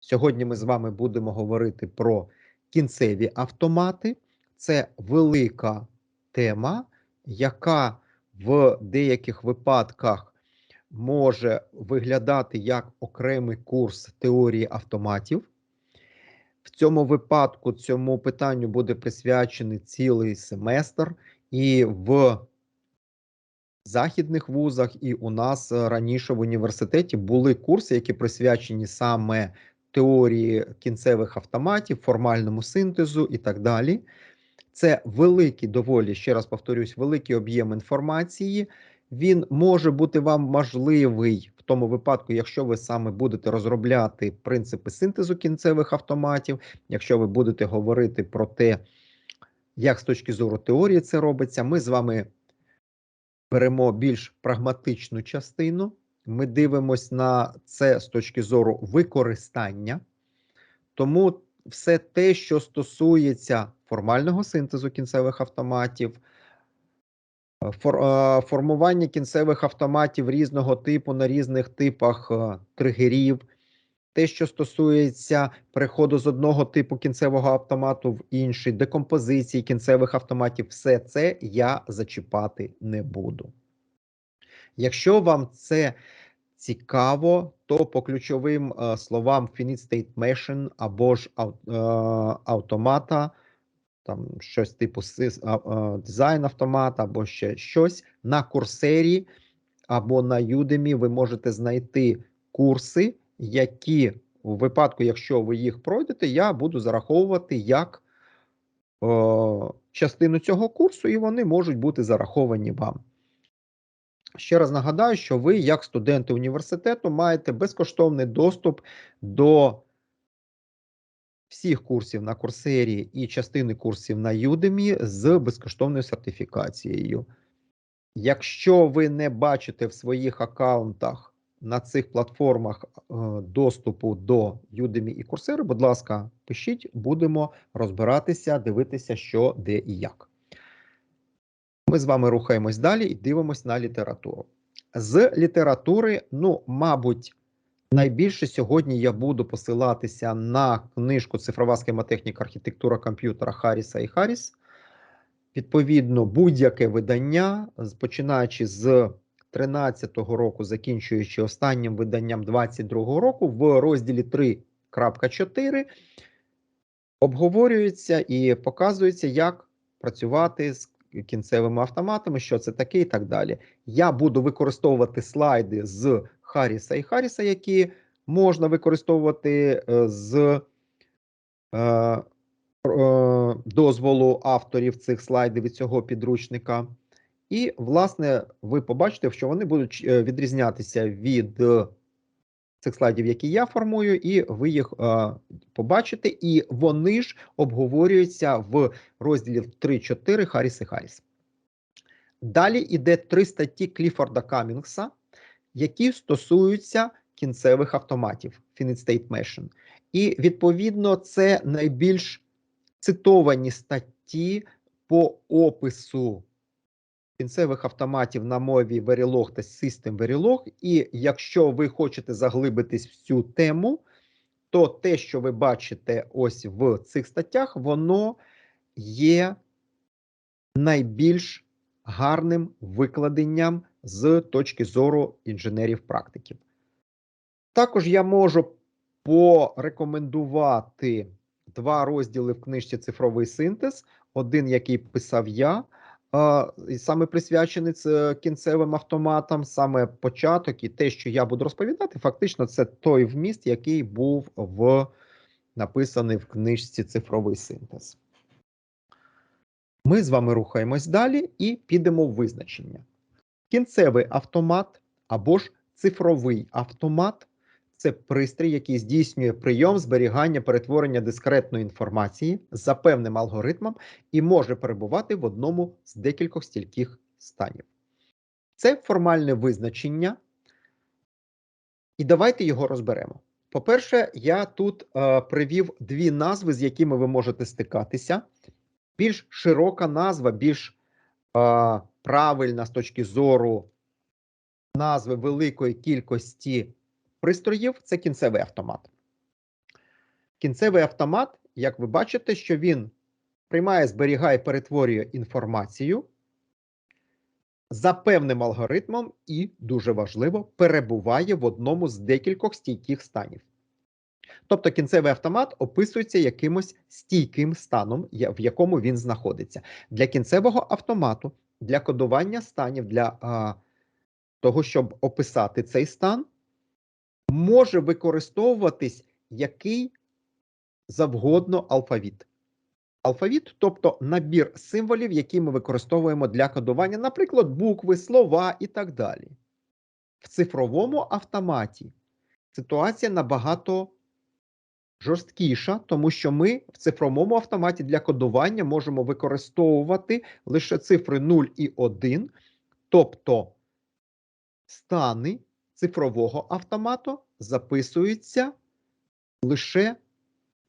Сьогодні ми з вами будемо говорити про кінцеві автомати. Це велика тема, яка в деяких випадках може виглядати як окремий курс теорії автоматів. В цьому випадку цьому питанню буде присвячений цілий семестр, і в західних вузах, і у нас раніше в університеті були курси, які присвячені саме теорії кінцевих автоматів, формальному синтезу і так далі. Це великий, доволі, ще раз повторюсь, великий об'єм інформації. Він може бути вам можливий в тому випадку, якщо ви саме будете розробляти принципи синтезу кінцевих автоматів, якщо ви будете говорити про те, як з точки зору теорії це робиться, ми з вами беремо більш прагматичну частину. Ми дивимось на це з точки зору використання, тому все те, що стосується формального синтезу кінцевих автоматів, фор, формування кінцевих автоматів різного типу на різних типах тригерів, те, що стосується переходу з одного типу кінцевого автомату в інший, декомпозиції кінцевих автоматів, все це я зачіпати не буду. Якщо вам це цікаво, то по ключовим е, словам Finite State Machine або ж е, автомата, там щось типу дизайн автомата, або ще щось, на курсері або на Udemy ви можете знайти курси, які у випадку, якщо ви їх пройдете, я буду зараховувати як о, частину цього курсу, і вони можуть бути зараховані вам. Ще раз нагадаю, що ви, як студенти університету, маєте безкоштовний доступ до всіх курсів на курсері і частини курсів на Udemy з безкоштовною сертифікацією. Якщо ви не бачите в своїх аккаунтах на цих платформах е, доступу до Udemy і Coursera, будь ласка, пишіть, будемо розбиратися, дивитися, що, де і як. Ми з вами рухаємось далі і дивимось на літературу. З літератури, ну, мабуть, найбільше сьогодні я буду посилатися на книжку Цифрова схемотехніка архітектура комп'ютера Харріса і Харріс. Відповідно, будь-яке видання, починаючи з 13-го року, закінчуючи останнім виданням 22-го року, в розділі 3.4 обговорюється і показується, як працювати з кінцевими автоматами, що це таке, і так далі. Я буду використовувати слайди з Харріса і Харріса, які можна використовувати е, з е, е, дозволу авторів цих слайдів від цього підручника. І, власне, ви побачите, що вони будуть відрізнятися від цих слайдів, які я формую, і ви їх е, побачите, і вони ж обговорюються в розділі 3-4 Харріс і Харріс. Далі йде три статті Кліфорда Камінгса, які стосуються кінцевих автоматів Finite State Machine. І, відповідно, це найбільш цитовані статті по опису кінцевих автоматів на мові Verilog та System Verilog. І якщо ви хочете заглибитись в цю тему, то те, що ви бачите ось в цих статтях, воно є найбільш гарним викладенням з точки зору інженерів-практиків. Також я можу порекомендувати два розділи в книжці Цифровий синтез, один, який писав я і саме присвячений це кінцевим автоматам, саме початок і те, що я буду розповідати, фактично, це той вміст, який був в написаний в книжці цифровий синтез. Ми з вами рухаємось далі і підемо в визначення. Кінцевий автомат або ж цифровий автомат це пристрій, який здійснює прийом зберігання перетворення дискретної інформації за певним алгоритмом і може перебувати в одному з декількох стільких станів. Це формальне визначення, і давайте його розберемо. По-перше, я тут е, привів дві назви, з якими ви можете стикатися. Більш широка назва, більш е, правильна з точки зору назви великої кількості пристроїв це кінцевий автомат. кінцевий автомат, як ви бачите, що він приймає, зберігає, перетворює інформацію за певним алгоритмом і, дуже важливо, перебуває в одному з декількох стійких станів. Тобто кінцевий автомат описується якимось стійким станом, в якому він знаходиться. Для кінцевого автомату, для кодування станів, для а, того, щоб описати цей стан, може використовуватись який завгодно алфавіт. Алфавіт, тобто набір символів, які ми використовуємо для кодування, наприклад, букви, слова і так далі. В цифровому автоматі ситуація набагато жорсткіша, тому що ми в цифровому автоматі для кодування можемо використовувати лише цифри 0 і 1, тобто стани цифрового автомату записуються лише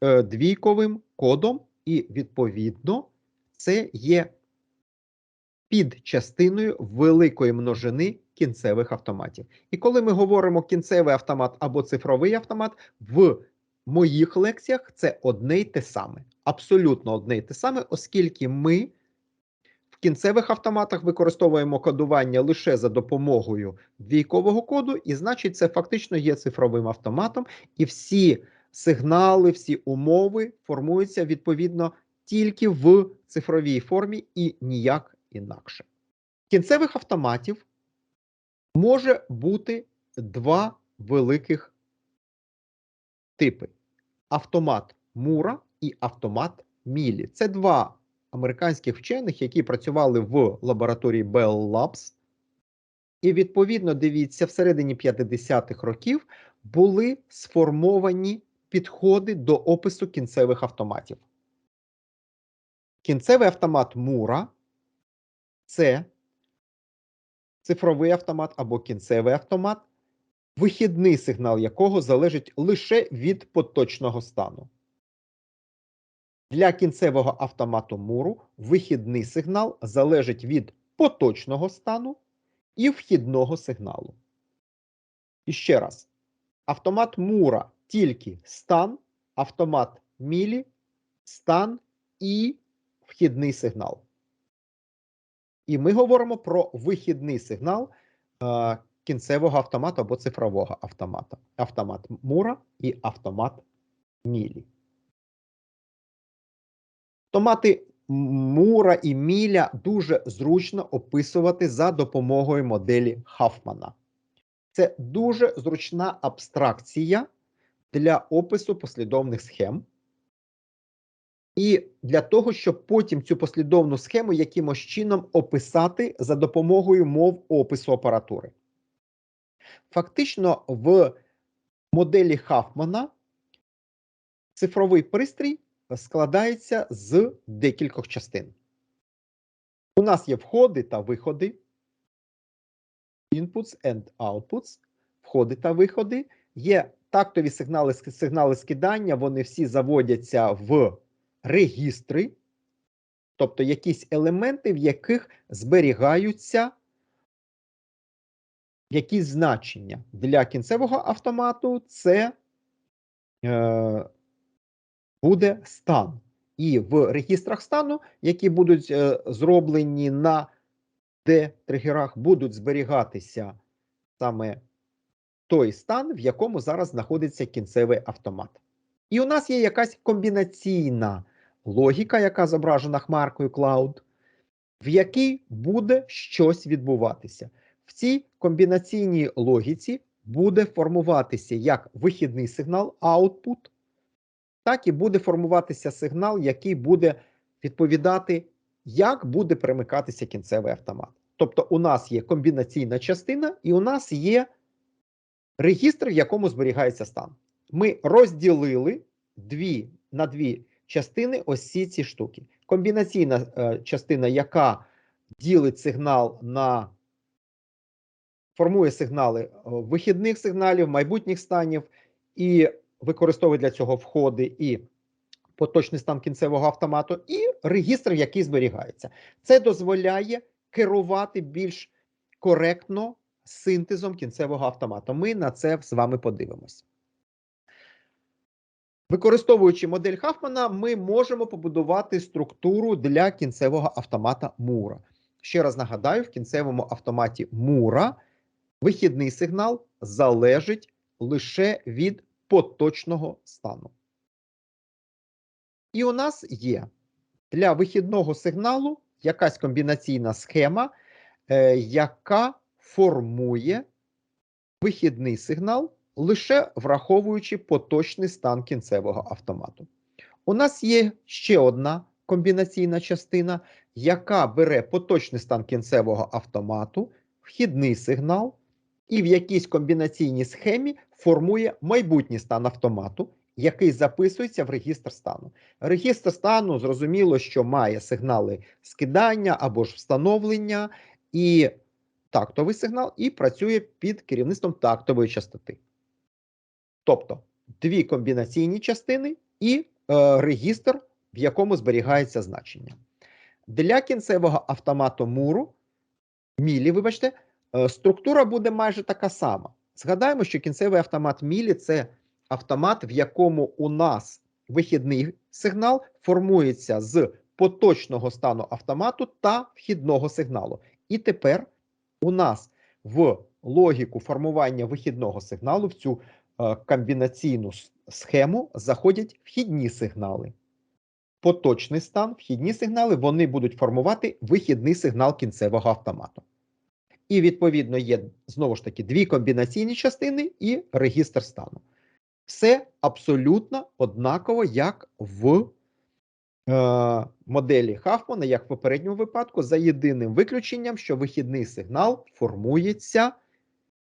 е, двійковим кодом, і, відповідно, це є підчастиною великої множини кінцевих автоматів. І коли ми говоримо кінцевий автомат або цифровий автомат, в моїх лекціях це одне й те саме. Абсолютно одне й те саме, оскільки ми кінцевих автоматах використовуємо кодування лише за допомогою двійкового коду, і значить, це фактично є цифровим автоматом, і всі сигнали, всі умови формуються відповідно тільки в цифровій формі і ніяк інакше. Кінцевих автоматів може бути два великих типи: автомат Мура і автомат Мілі. Це два американських вчених, які працювали в лабораторії Bell Labs. І, відповідно, дивіться, всередині 50-х років були сформовані підходи до опису кінцевих автоматів. Кінцевий автомат Мура це цифровий автомат або кінцевий автомат, вихідний сигнал якого залежить лише від поточного стану. Для кінцевого автомату Муру вихідний сигнал залежить від поточного стану і вхідного сигналу. І ще раз, автомат Мура тільки стан, автомат Мілі, стан і вхідний сигнал. І ми говоримо про вихідний сигнал е, кінцевого автомату або цифрового автомата. Автомат Мура і автомат Мілі. Автомати Мура і Міля дуже зручно описувати за допомогою моделі Хафмана. Це дуже зручна абстракція для опису послідовних схем. І для того, щоб потім цю послідовну схему якимось чином описати за допомогою мов опису апаратури. Фактично, в моделі Хафмана цифровий пристрій складається з декількох частин. У нас є входи та виходи, inputs and outputs, входи та виходи. Є тактові сигнали, сигнали скидання, вони всі заводяться в регістри, тобто якісь елементи, в яких зберігаються якісь значення. Для кінцевого автомату це е, буде стан. І в регістрах стану, які будуть е, зроблені на D-тригерах, будуть зберігатися саме той стан, в якому зараз знаходиться кінцевий автомат. І у нас є якась комбінаційна логіка, яка зображена хмаркою Cloud, в якій буде щось відбуватися. В цій комбінаційній логіці буде формуватися як вихідний сигнал output, так і буде формуватися сигнал, який буде відповідати, як буде перемикатися кінцевий автомат. Тобто, у нас є комбінаційна частина, і у нас є регістр, в якому зберігається стан. Ми розділили дві на дві частини ось ці ці штуки. Комбінаційна е, частина, яка ділить сигнал на формує сигнали е, вихідних сигналів, майбутніх станів, і використовує для цього входи і поточний стан кінцевого автомату, і регістр, який зберігається. Це дозволяє керувати більш коректно синтезом кінцевого автомату. Ми на це з вами подивимось. Використовуючи модель Хафмана, ми можемо побудувати структуру для кінцевого автомата Мура. Ще раз нагадаю: в кінцевому автоматі Мура вихідний сигнал залежить лише від поточного стану. І у нас є для вихідного сигналу якась комбінаційна схема, е, яка формує вихідний сигнал, лише враховуючи поточний стан кінцевого автомату. У нас є ще одна комбінаційна частина, яка бере поточний стан кінцевого автомату, вхідний сигнал, і в якійсь комбінаційній схемі формує майбутній стан автомату, який записується в регістр стану. Регістр стану зрозуміло, що має сигнали скидання або ж встановлення, і тактовий сигнал, і працює під керівництвом тактової частоти. Тобто дві комбінаційні частини і е, регістр, в якому зберігається значення. Для кінцевого автомату муру, мілі, вибачте, е, структура буде майже така сама. Згадаємо, що кінцевий автомат мілі це автомат, в якому у нас вихідний сигнал формується з поточного стану автомату та вхідного сигналу. І тепер у нас в логіку формування вихідного сигналу в цю е, комбінаційну схему заходять вхідні сигнали. Поточний стан, вхідні сигнали вони будуть формувати вихідний сигнал кінцевого автомату. І, відповідно, є знову ж таки дві комбінаційні частини і регістр стану. Все абсолютно однаково, як в е, моделі Хафмана, як в попередньому випадку, за єдиним виключенням, що вихідний сигнал формується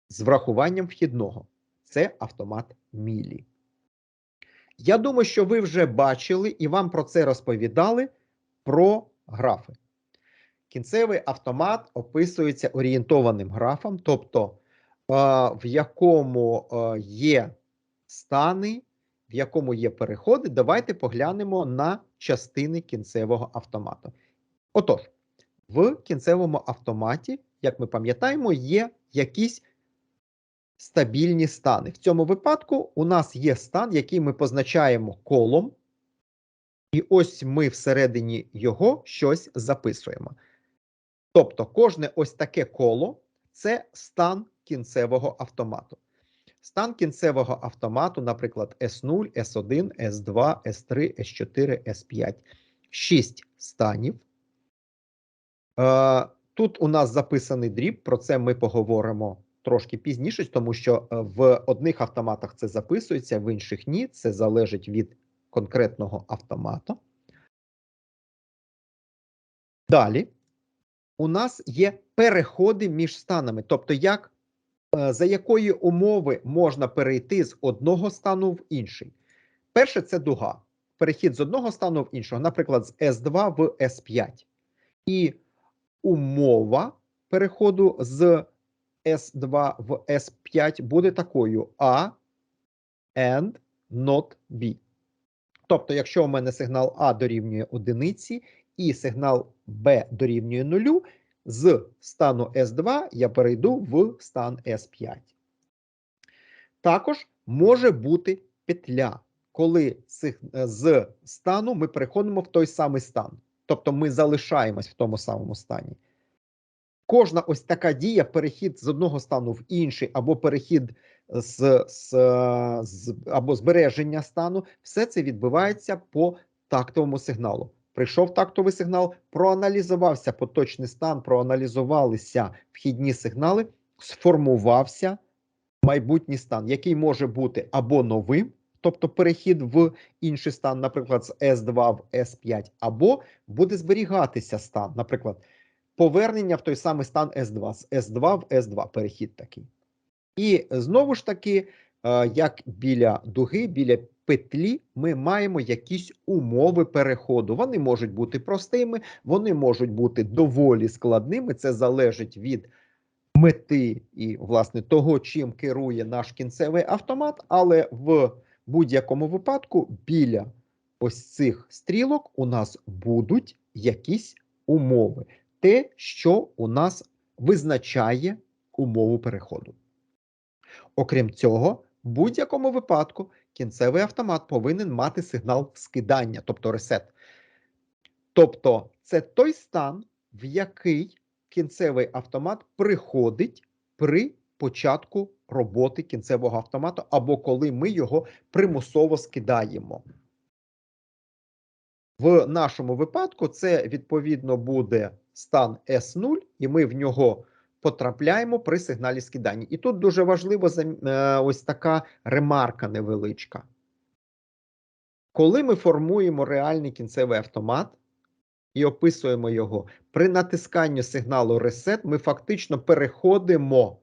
з врахуванням вхідного. Це автомат Мілі. Я думаю, що ви вже бачили і вам про це розповідали про графи. Кінцевий автомат описується орієнтованим графом, тобто, в якому є стани, в якому є переходи. Давайте поглянемо на частини кінцевого автомату. Отож, в кінцевому автоматі, як ми пам'ятаємо, є якісь стабільні стани. В цьому випадку у нас є стан, який ми позначаємо колом, і ось ми всередині його щось записуємо. Тобто, кожне ось таке коло це стан кінцевого автомату. Стан кінцевого автомату, наприклад, S0, S1, S2, S3, S4, S5. Шість станів. Е, тут у нас записаний дріб, про це ми поговоримо трошки пізніше, тому що е, в одних автоматах це записується, в інших ні. Це залежить від конкретного автомату. Далі у нас є переходи між станами, тобто, як, е, за якої умови можна перейти з одного стану в інший. Перше це дуга. Перехід з одного стану в іншого, наприклад, з S2 в S5. І умова переходу з S2 в S5 буде такою A and not B. Тобто, якщо у мене сигнал А дорівнює одиниці і сигнал Б дорівнює нулю, з стану S2 я перейду в стан S5. Також може бути петля, коли з стану ми переходимо в той самий стан. Тобто ми залишаємось в тому самому стані. Кожна ось така дія, перехід з одного стану в інший, або перехід з, з, з або збереження стану, все це відбувається по тактовому сигналу. Прийшов тактовий сигнал, проаналізувався поточний стан, проаналізувалися вхідні сигнали, сформувався майбутній стан, який може бути або новим, тобто перехід в інший стан, наприклад, з S2 в S5, або буде зберігатися стан, наприклад, повернення в той самий стан S2, з S2 в S2 перехід такий. І знову ж таки, е, як біля дуги, біля петлі ми маємо якісь умови переходу. Вони можуть бути простими, вони можуть бути доволі складними. Це залежить від мети і, власне, того, чим керує наш кінцевий автомат, але в будь-якому випадку біля ось цих стрілок у нас будуть якісь умови. Те, що у нас визначає умову переходу. Окрім цього, в будь-якому випадку кінцевий автомат повинен мати сигнал скидання, тобто ресет. Тобто, це той стан, в який кінцевий автомат приходить при початку роботи кінцевого автомату, або коли ми його примусово скидаємо. В нашому випадку це відповідно буде стан S0, і ми в нього потрапляємо при сигналі скидання. І тут дуже важливо е, ось така ремарка невеличка. Коли ми формуємо реальний кінцевий автомат і описуємо його, при натисканні сигналу Reset ми фактично переходимо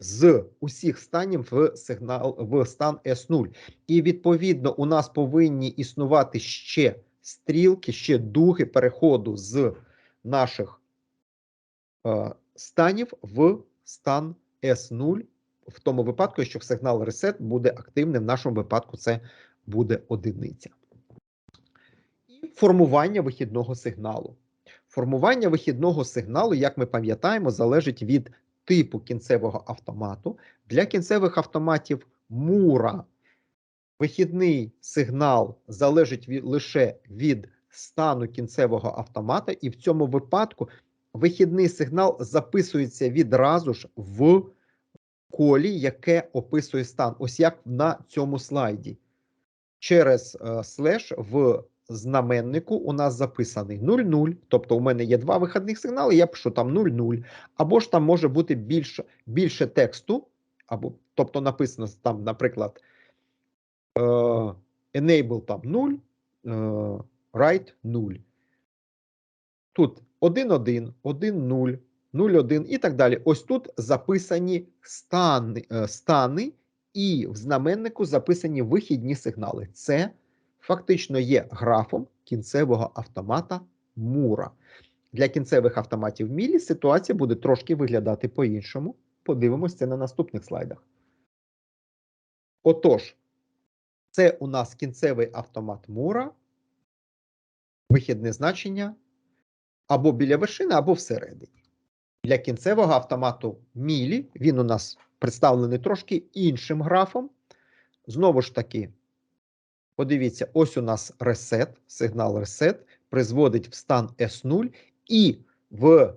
з усіх станів в сигнал в стан S0. І відповідно у нас повинні існувати ще стрілки, ще дуги переходу з наших е, станів в стан S0, в тому випадку, якщо сигнал Reset буде активним, в нашому випадку це буде одиниця. І формування вихідного сигналу. Формування вихідного сигналу, як ми пам'ятаємо, залежить від типу кінцевого автомату. Для кінцевих автоматів Мура вихідний сигнал залежить від, лише від стану кінцевого автомата, і в цьому випадку вихідний сигнал записується відразу ж в колі, яке описує стан. Ось як на цьому слайді. Через е, слеш в знаменнику у нас записаний 0,0, тобто у мене є два вихідних сигнали, я пишу там 0,0, або ж там може бути більше, більше тексту, або, тобто написано там, наприклад, е, enable там 0, е, write 0. Тут 1.1, 1.0, 0.1 і так далі. Ось тут записані стани, е, стани, і в знаменнику записані вихідні сигнали. Це фактично є графом кінцевого автомата Мура. Для кінцевих автоматів Мілі ситуація буде трошки виглядати по-іншому. Подивимось це на наступних слайдах. Отож, це у нас кінцевий автомат Мура, вихідне значення або біля вершини, або всередині. Для кінцевого автомату Мілі він у нас представлений трошки іншим графом. Знову ж таки, подивіться, ось у нас ресет, сигнал ресет призводить в стан S0, і в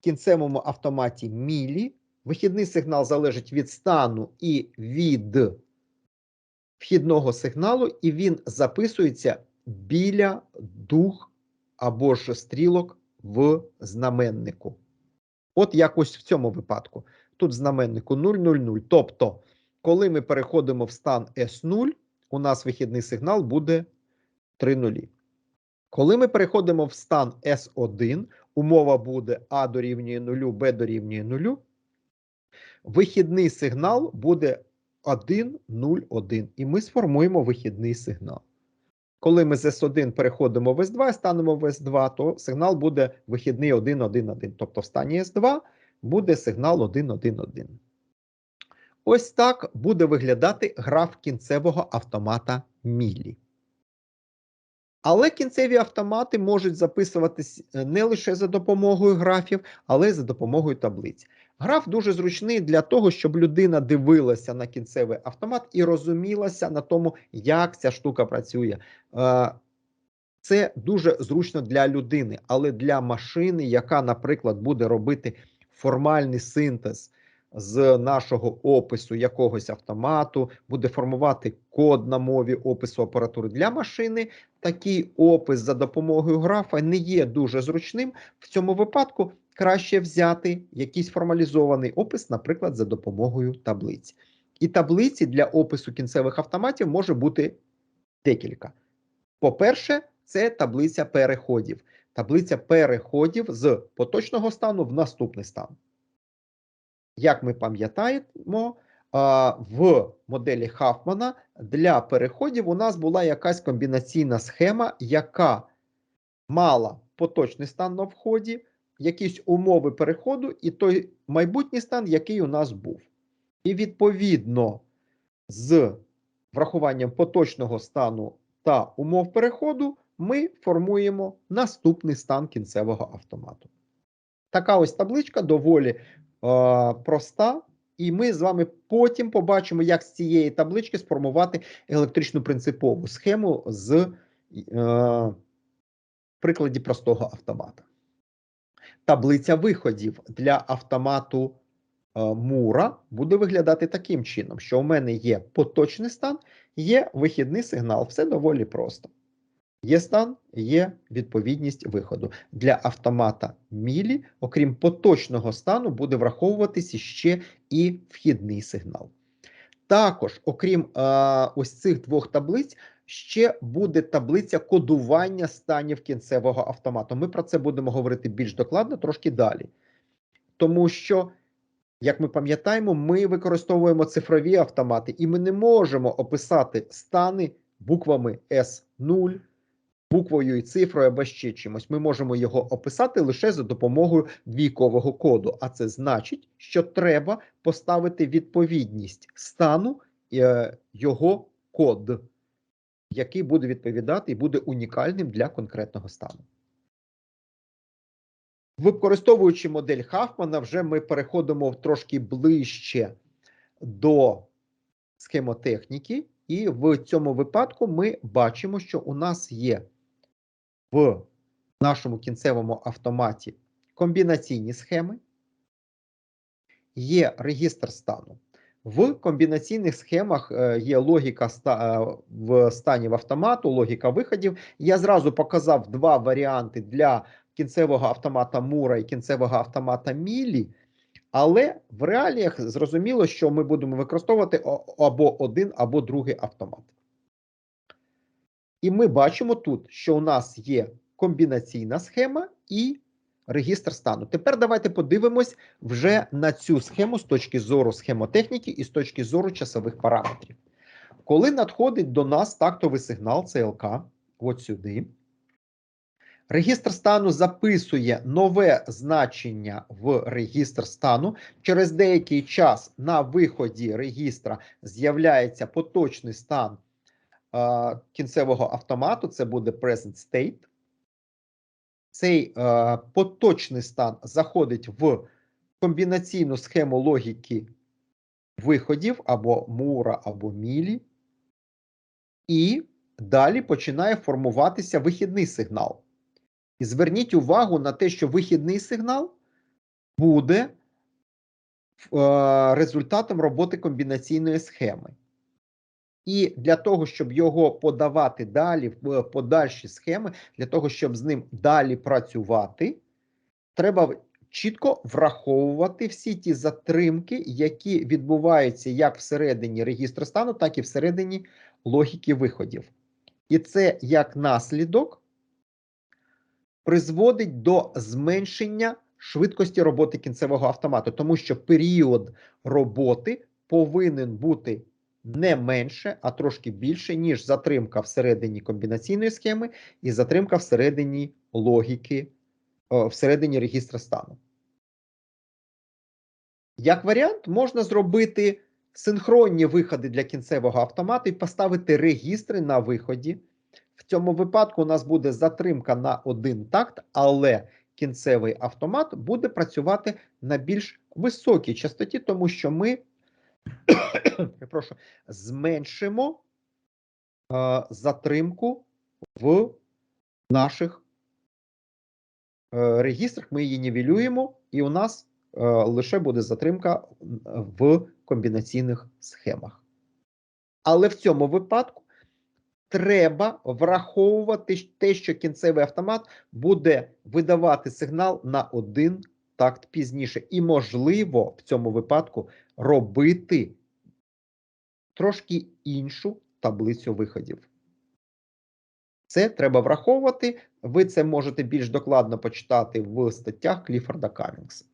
кінцевому автоматі Мілі вихідний сигнал залежить від стану і від вхідного сигналу, і він записується біля дух або ж стрілок в знаменнику. От якось в цьому випадку. Тут знаменнику 000. Тобто, коли ми переходимо в стан S0, у нас вихідний сигнал буде 3 нулі. Коли ми переходимо в стан S1, умова буде А дорівнює 0, Б дорівнює 0. Вихідний сигнал буде 1, 0, 1. І ми сформуємо вихідний сигнал. Коли ми з S1 переходимо в S2 і станемо в S2, то сигнал буде вихідний 1, 1, 1. Тобто в стані S2 буде сигнал 1, 1, 1. Ось так буде виглядати граф кінцевого автомата Мілі. Але кінцеві автомати можуть записуватись е, не лише за допомогою графів, але й за допомогою таблиць. Граф дуже зручний для того, щоб людина дивилася на кінцевий автомат і розумілася на тому, як ця штука працює. Е, Це дуже зручно для людини, але для машини, яка, наприклад, буде робити формальний синтез з нашого опису якогось автомату, буде формувати код на мові опису апаратури для машини. Такий опис за допомогою графа не є дуже зручним. В цьому випадку краще взяти якийсь формалізований опис, наприклад, за допомогою таблиць. І таблиці для опису кінцевих автоматів може бути декілька. По-перше, це таблиця переходів. Таблиця переходів з поточного стану в наступний стан. Як ми пам'ятаємо, в моделі Хафмана для переходів у нас була якась комбінаційна схема, яка мала поточний стан на вході, якісь умови переходу, і той майбутній стан, який у нас був. І відповідно з врахуванням поточного стану та умов переходу ми формуємо наступний стан кінцевого автомату. Така ось табличка доволі проста, І ми з вами потім побачимо, як з цієї таблички сформувати електричну принципову схему з е, прикладі простого автомата. Таблиця виходів для автомату е, Мура буде виглядати таким чином, що у мене є поточний стан, є вихідний сигнал. Все доволі просто. Є стан, є відповідність виходу. Для автомата Мілі, окрім поточного стану, буде враховуватися ще і вхідний сигнал. Також, окрім е, ось цих двох таблиць, ще буде таблиця кодування станів кінцевого автомату. Ми про це будемо говорити більш докладно трошки далі. Тому що, як ми пам'ятаємо, ми використовуємо цифрові автомати, і ми не можемо описати стани буквами S0, буквою і цифрою або ще чимось. Ми можемо його описати лише за допомогою двійкового коду. А це значить, що треба поставити відповідність стану е, його код, який буде відповідати і буде унікальним для конкретного стану. Використовуючи модель Хафмана, вже ми переходимо трошки ближче до схемотехніки, і в цьому випадку ми бачимо, що у нас є в нашому кінцевому автоматі комбінаційні схеми, є регістр стану. В комбінаційних схемах е, є логіка е, в станів автомату, логіка виходів. Я зразу показав два варіанти для кінцевого автомата Мура і кінцевого автомата Мілі, але в реаліях зрозуміло, що ми будемо використовувати або один, або другий автомат. І ми бачимо тут, що у нас є комбінаційна схема і регістр стану. Тепер давайте подивимось вже на цю схему з точки зору схемотехніки і з точки зору часових параметрів. Коли надходить до нас тактовий сигнал CLK, от сюди, регістр стану записує нове значення в регістр стану. Через деякий час на виході регістра з'являється поточний стан кінцевого автомату, це буде present state. Цей поточний стан заходить в комбінаційну схему логіки виходів або мура, або мілі, і далі починає формуватися вихідний сигнал. І зверніть увагу на те, що вихідний сигнал буде результатом роботи комбінаційної схеми. І для того, щоб його подавати далі в подальші схеми, для того, щоб з ним далі працювати, треба чітко враховувати всі ті затримки, які відбуваються як всередині регістру стану, так і всередині логіки виходів. І це як наслідок призводить до зменшення швидкості роботи кінцевого автомату, тому що період роботи повинен бути не менше, а трошки більше, ніж затримка всередині комбінаційної схеми і затримка всередині логіки, всередині регістра стану. Як варіант, можна зробити синхронні виходи для кінцевого автомату і поставити регістри на виході. В цьому випадку у нас буде затримка на один такт, але кінцевий автомат буде працювати на більш високій частоті, тому що ми прошу, зменшимо е, затримку в наших е, регістрах. Ми її нівелюємо, і у нас е, лише буде затримка в комбінаційних схемах. Але в цьому випадку треба враховувати те, що кінцевий автомат буде видавати сигнал на один такт пізніше. І, можливо, в цьому випадку робити трошки іншу таблицю виходів. Це треба враховувати. Ви це можете більш докладно почитати в статтях Кліфорда Камінгса.